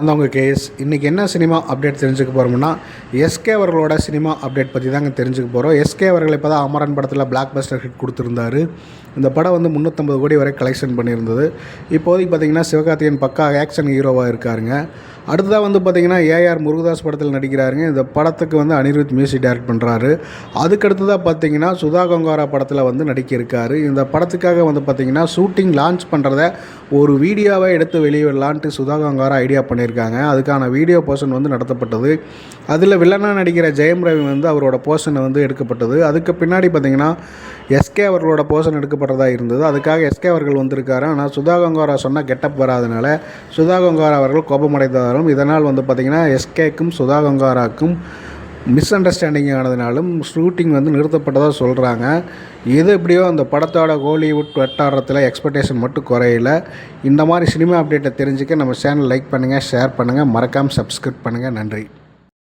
அந்த உங்கள் கேஸ். இன்றைக்கி என்ன சினிமா அப்டேட் தெரிஞ்சுக்க போகிறோம்னா எஸ்கே அவர்களோட சினிமா அப்டேட் பற்றி தாங்க தெரிஞ்சுக்க போகிறோம் எஸ்கே அவர்கள் இப்போ தான் அமரன் படத்தில் பிளாக் பஸ்டர் ஹிட் கொடுத்துருந்தாரு. இந்த படம் வந்து முந்நூற்றம்பது கோடி வரை கலெக்ஷன் பண்ணியிருந்தது. இப்போதைக்கு பார்த்தீங்கன்னா சிவகார்த்திகேயன் பக்கா ஆக்ஷன் ஹீரோவாக இருக்காருங்க. அடுத்ததாக வந்து பார்த்திங்கன்னா ஏஆர் முருகதாஸ் படத்தில் நடிக்கிறாருங்க. இந்த படத்துக்கு வந்து அனிருத் மியூசிக் டைரக்ட் பண்ணுறாரு அதுக்கடுத்ததாக பார்த்தீங்கன்னா சுதா கங்காரா படத்தில் வந்து நடிக்க இருக்காரு இந்த படத்துக்காக வந்து பார்த்தீங்கன்னா ஷூட்டிங் லான்ச் பண்ணுறத ஒரு வீடியோவை எடுத்து வெளியிடலான்ட்டு சுதா கங்காரா ஐடியா பண்ணியிருக்காங்க. அதுக்கான வீடியோ போர்ஷன் வந்து நடத்தப்பட்டது. அதில் வில்லனாக நடிக்கிற ஜெயம் ரவி வந்து அவரோட போர்ஷனை வந்து எடுக்கப்பட்டது. அதுக்கு பின்னாடி பார்த்தீங்கன்னா எஸ்கே அவர்களோட போர்ஷன் எடுக்கப்பட்டதாக இருந்தது. அதுக்காக எஸ்கே அவர்கள் வந்திருக்காரு. ஆனால் சுதா கங்கோரா சொன்னால் கெட்டப் வராதனால சுதா கங்கோரா அவர்கள் கோபமடைந்ததாலும் இதனால் வந்து பார்த்திங்கன்னா எஸ்கேக்கும் சுதா கங்காராக்கும் மிஸ் அண்டர்ஸ்டாண்டிங் ஆனதுனாலும் ஷூட்டிங் வந்து நிறுத்தப்பட்டதாக சொல்கிறாங்க எது எப்படியோ அந்த படத்தோட கோலிவுட் வட்டாரத்தில் எக்ஸ்பெக்டேஷன் மட்டும் குறையல. இந்த மாதிரி சினிமா அப்டேட்டை தெரிஞ்சுக்க நம்ம சேனல் லைக் பண்ணுங்கள் ஷேர் பண்ணுங்கள் மறக்காமல் சப்ஸ்கிரைப் பண்ணுங்கள் நன்றி.